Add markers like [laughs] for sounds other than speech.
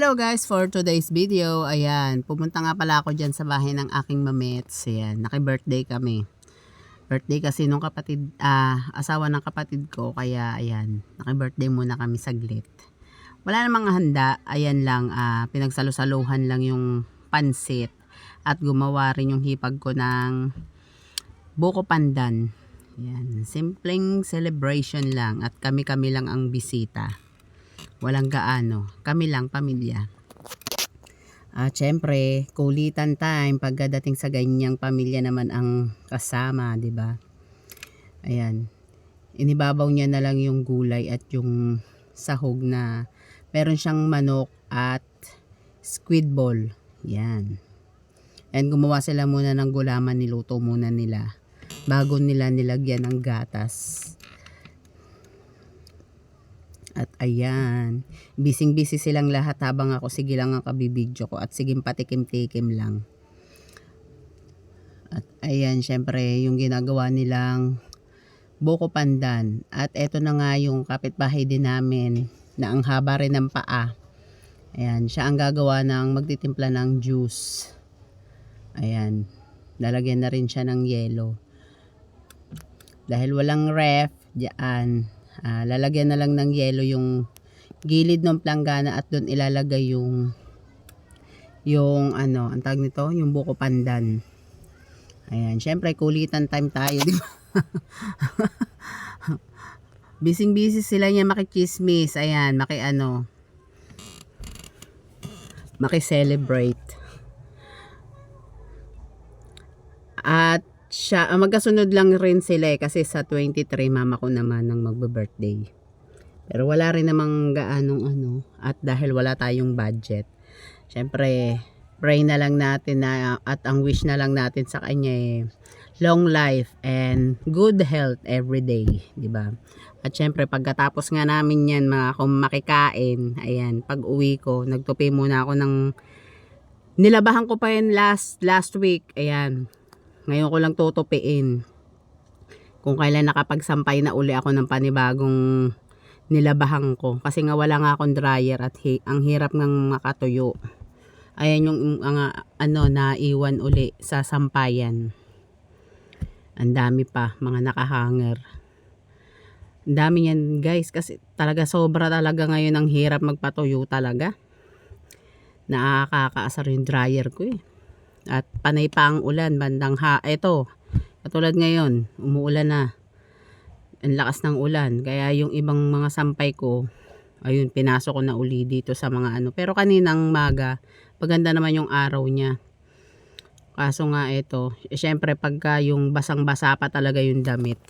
Hello guys, for today's video, ayan, pumunta nga pala ako dyan sa bahay ng aking mamets. Ayan, naki-birthday kami. Birthday kasi nung kapatid, ah, asawa ng kapatid ko, kaya ayan, naki-birthday muna kami saglit. Wala namang handa, ayan lang, ah, pinagsalo-saluhan lang yung pansit at gumawa rin yung hipag ko ng buko pandan. Ayan, simpleng celebration lang at kami-kami lang ang bisita. Walang gaano. Kami lang, pamilya. At syempre, kulitan time pagdating sa ganyang pamilya naman ang kasama, 'di ba? Ayan. Inibabaw niya na lang yung gulay at yung sahog na meron siyang manok at squid ball. Yan. And gumawa sila muna ng gulaman, niluto muna nila bago nila nilagyan ng gatas. At ayan, bising-busy silang lahat habang ako sige lang ang kabibidyo ko at siging patikim-tikim lang. At ayan, syempre yung ginagawa nilang buko pandan. At eto na nga yung kapitbahay din namin na ang haba rin ng paa. Ayan, siya ang gagawa ng magtitimpla ng juice. Ayan, lalagyan na rin siya ng yelo. Dahil walang ref, diyan, Ah, lalagyan na lang ng yelo yung gilid ng planggana at doon ilalagay yung yung ano, ang tawag nito, yung buko pandan. Ayan, syempre kulitan time tayo, [laughs] di ba? Bising busy sila niya makichismis. Ayan, maki ano, maki-celebrate. At siya, ah, magkasunod lang rin sila eh, kasi sa 23 mama ko naman ng magbe-birthday. Pero wala rin namang gaanong ano at dahil wala tayong budget. Syempre, pray na lang natin na at ang wish na lang natin sa kanya eh, long life and good health every day, 'di ba? At syempre pagkatapos nga namin 'yan mga kung makikain, ayan, pag uwi ko, nagtupi muna ako ng nilabahan ko pa yan last last week, ayan ngayon ko lang tutupiin. Kung kailan nakapagsampay na uli ako ng panibagong nilabahan ko. Kasi nga wala nga akong dryer at hi- ang hirap ng makatuyo. Ayan yung ang, ano naiwan uli sa sampayan. Ang dami pa mga nakahanger. Ang dami yan guys kasi talaga sobra talaga ngayon ang hirap magpatuyo talaga. Nakakaasar yung dryer ko eh. At panay pa ang ulan, bandang ha, eto, katulad ngayon, umuulan na. Ang lakas ng ulan, kaya yung ibang mga sampay ko, ayun, pinasok ko na uli dito sa mga ano. Pero kaninang maga, paganda naman yung araw niya. Kaso nga ito, syempre pagka yung basang-basa pa talaga yung damit,